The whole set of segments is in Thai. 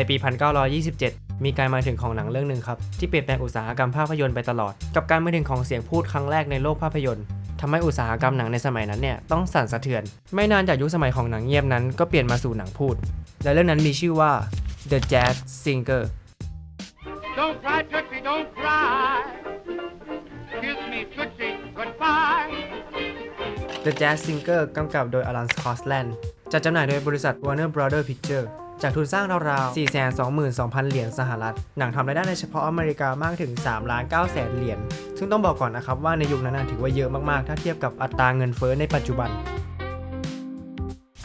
ในปี 1927 มีการมาถึงของหนังเรื่องหนึ่งครับ ที่เปลี่ยนแปลงอุตสาหกรรมภาพยนตร์ไปตลอด กับการมาถึงของเสียงพูดครั้งแรกในโลกภาพยนตร์ทำให้อุตสาหกรรมหนังในสมัยนั้นเนี่ยต้องสั่นสะเทือน ไม่นานจากยุคสมัยของหนังเงียบนั้นก็เปลี่ยนมาสู่หนังพูด และเรื่องนั้นมีชื่อว่า The Jazz Singer Don't cry, Tootsie, don't cry. Kiss me, Tootsie, goodbye. The Jazz Singer กำกับโดยอลันสคอสแลนด์จัดจำหน่ายโดยบริษัท Warner Brother Picture จากทุนสร้างราวๆ 422,000 เหรียญสหรัฐ หนังทำรายได้ในเฉพาะอเมริกามากถึง3ล้าน9แสนเหรียญ ซึ่งต้องบอกก่อนนะครับว่าในยุคนั้นถือว่าเยอะมากๆ ถ้าเทียบกับอัตราเงินเฟ้อในปัจจุบัน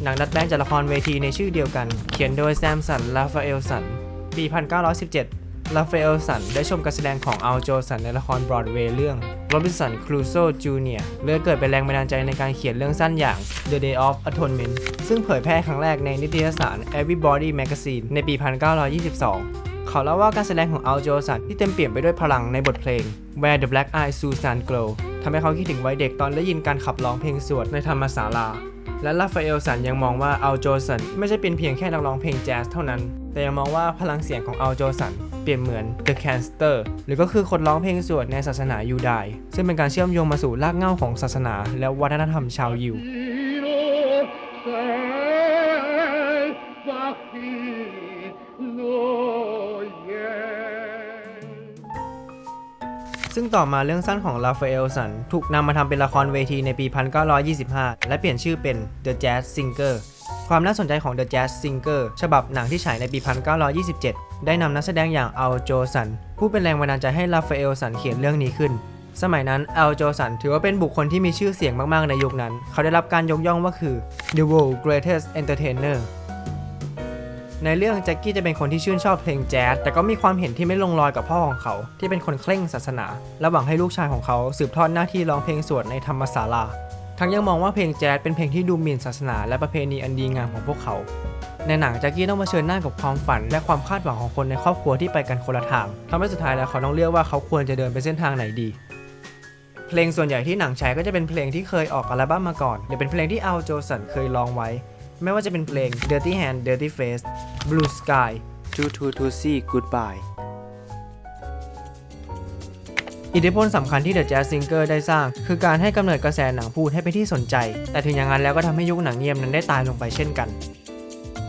หนังดัดแปลงจากละครเวทีในชื่อเดียวกัน เขียนโดยแซมสัน ลาฟาเอลสัน ปี 1917 ลาฟาเอลสันได้ชมการแสดงของอัลโจสันในละครบรอดเวย์เรื่อง Robinson Crusoe Jr. เลยเกิดเป็นแรงบันดาลใจในการเขียนเรื่องสั้นอย่าง The Day of Atonement ซึ่งเผยแพร่ครั้งแรกในนิตยสาร Everybody Magazine ในปี 1922 เขาเล่าว่าการแสดงของอัลโจสันที่เต็มเปี่ยมไปด้วยพลังในบทเพลง Where the Black Eyed Susan Glow ทำให้เขาคิดถึงวัยเด็กตอนได้ยินการขับร้องเพลงสวดในธรรมศาลา และลาฟาเอลสันยังมองว่าอัลโจสันไม่ใช่เป็นเพียงแค่นักร้องเพลงแจ๊สเท่านั้น แต่ยังมองว่าพลังเสียงของอัลโจสันเปรียบเหมือน The Canster หรือก็คือคนร้องเพลงสวดในศาสนายูดายด์ซึ่งเป็นการเชื่อมโยงมาสู่รากเหง้าของศาสนา และวัฒนธรรมชาวยิว ซึ่งต่อมาเรื่องสั้นของลาฟาเอลสันถูกนำมาทำเป็นละครเวทีในปี 1925 และเปลี่ยนชื่อเป็น The Jazz Singer ความน่าสนใจของ The Jazz Singer ฉบับหนังที่ฉายในปี 1927 ได้นำนักแสดงอย่างอัลโจสัน ผู้เป็นแรงบันดาลใจให้ลาฟาเอลสันเขียนเรื่องนี้ขึ้น สมัยนั้นอัลโจสันถือว่าเป็นบุคคลที่มีชื่อเสียงมาก ๆ ในยุคนั้น เขาได้รับการยกย่องว่าคือ The World Greatest Entertainer ในเรื่องแจ็คกี้จะเป็นคนที่ชื่นชอบเพลงแจ๊สแต่ก็มีความเห็นที่ไม่ลงรอยกับพ่อของเขา ที่เป็นคนเคร่งศาสนา และหวังให้ลูกชายของเขาสืบทอดหน้าที่ร้องเพลงสวดในธรรมศาลา ทั้งยังมองว่าเพลงแจ๊สเป็นเพลงที่ดูหมิ่นศาสนา และประเพณีอันดีงามของพวกเขา ในหนังแจ็คกี้ต้องเผชิญหน้ากับความฝัน และความคาดหวังของคนในครอบครัวที่ไปกันคนละทางทำให้สุดท้ายแล้วเขาต้องเลือกว่าเขาควรจะเดินไปเส้นทางไหนดีเพลงส่วนใหญ่ที่หนังใช้ก็จะเป็นเพลงที่เคยออกอัลบั้มมาก่อน หรือเป็นเพลงที่อัลโจสันเคยร้องไว้ ไม่ว่าจะเป็นเพลง Dirty Hand Dirty Face Blue Sky Too Too To See Goodbye อิทธิพลสำคัญที่ The Jazz Singer ได้สร้าง คือการให้กำเนิดกระแสหนังพูดให้เป็นที่สนใจ แต่ถึงอย่างนั้นแล้วก็ทำให้ยุคหนังเงียบนั้นได้ตายลงไปเช่นกัน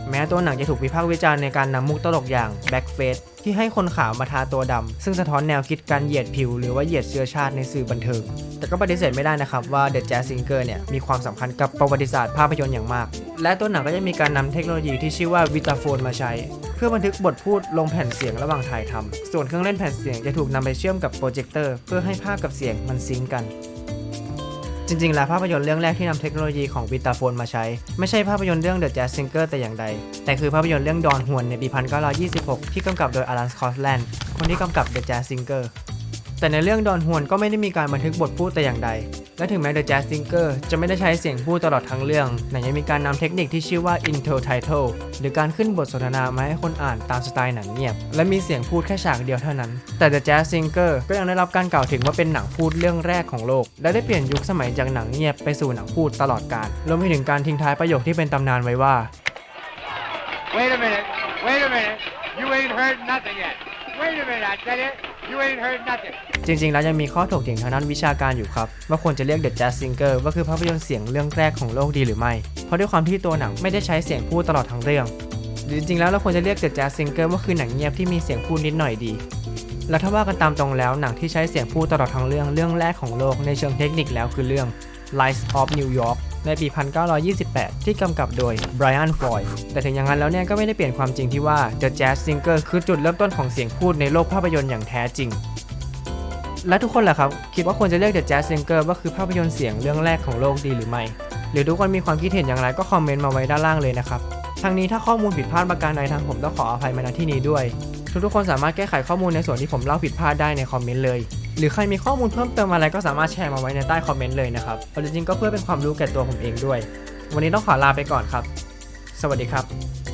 แม้ตัวหนังจะถูกวิพากษ์วิจารณ์ในการนำมุกตลกอย่าง Blackface ที่ให้คนขาวมาทาตัวดำ ซึ่งสะท้อนแนวคิดการเหยียดผิว หรือว่าเหยียดเชื้อชาติในสื่อบันเทิง แต่ก็ปฏิเสธไม่ได้นะครับว่า The Jazz Singer เนี่ยมีความสำคัญกับประวัติศาสตร์ภาพยนตร์อย่างมาก และตัวหนังก็จะมีการนำเทคโนโลยีที่ชื่อว่าวิตาโฟนมาใช้ เพื่อบันทึกบทพูดลงแผ่นเสียงระหว่างถ่ายทำส่วนเครื่องเล่นแผ่นเสียงจะถูกนำไปเชื่อมกับโปรเจคเตอร์เพื่อให้ภาพกับเสียงมันซิงก์กัน จริงๆ แล้วภาพยนตร์เรื่องแรกที่นำเทคโนโลยีของวิตาโฟนมาใช้ ไม่ใช่ภาพยนตร์เรื่อง The Jazz Singer แต่อย่างใด แต่คือภาพยนตร์เรื่องดอนฮวนในปี 1926 ที่กำกับโดยอลันสคอสแลนด์ คนที่กำกับ The Jazz Singer แต่ในเรื่องดอนฮวนก็ไม่ได้มีการบันทึกบทพูดแต่อย่างใด และถึงแม้ The Jazz Singer จะไม่ได้ใช้เสียงพูดตลอดทั้งเรื่องแต่ยังมีการนำเทคนิคที่ชื่อว่า intro title หรือการขึ้นบทสนทนามาให้คนอ่านตามสไตล์หนังเงียบ และมีเสียงพูดแค่ฉากเดียวเท่านั้น แต่ The Jazz Singer ก็ยังได้รับการกล่าวถึงว่าเป็นหนังพูดเรื่องแรกของโลก และได้เปลี่ยนยุคสมัยจากหนังเงียบไปสู่หนังพูดตลอดกาลรวมไปถึงการทิ้งท้ายประโยคที่เป็นตำนานไว้ว่า Wait a minute. Wait a minute. You ain't heard nothing yet. Wait a minute, I tell you. You ain't heard nothing. จริงๆ แล้วยังมีข้อถกเถียงทางด้านวิชาการอยู่ครับ ว่าควรจะเรียก The Jazz Singer ว่าคือภาพยนตร์เสียงเรื่องแรกของโลกดีหรือไม่ เพราะด้วยความที่ตัวหนังไม่ได้ใช้เสียงพูดตลอดทั้งเรื่อง หรือจริงๆ แล้วเราควรจะเรียก The Jazz Singer ว่าคือหนังเงียบที่มีเสียงพูดนิดหน่อยดี แล้วถ้าว่ากันตามตรงแล้วหนังที่ใช้เสียงพูดตลอดทั้งเรื่องเรื่องแรกของโลกในเชิงเทคนิคแล้วคือเรื่อง Lights of New York ในปี 1928 ที่กำกับโดย Brian Foy แต่ถึงอย่างนั้นแล้วเนี่ยก็ไม่ได้เปลี่ยนความจริงที่ว่า The Jazz Singer คือจุดเริ่มต้นของเสียงพูดในโลกภาพยนตร์อย่างแท้จริง และทุกคนล่ะครับ คิดว่าควรจะเรียก The Jazz Singer ว่าคือภาพยนตร์เสียงเรื่องแรกของโลกดีหรือไม่ หรือทุกคนมีความคิดเห็นอย่างไรก็คอมเมนต์มาไว้ด้านล่างเลยนะครับทางนี้ถ้าข้อมูลผิดพลาดประการใดทางผมต้องขออภัยมาณที่นี้ด้วย ทุกๆคนสามารถแก้ไขข้อมูลในส่วนที่ผมเล่าผิดพลาดได้ในคอมเมนต์เลย หรือใครมีข้อมูลเพิ่มเติมอะไรก็สามารถแชร์มาไว้ในใต้คอมเมนต์เลยนะครับเอาจริงๆก็เพื่อเป็นความรู้แก่ตัวผมเองด้วย วันนี้ต้องขอลาไปก่อนครับ สวัสดีครับ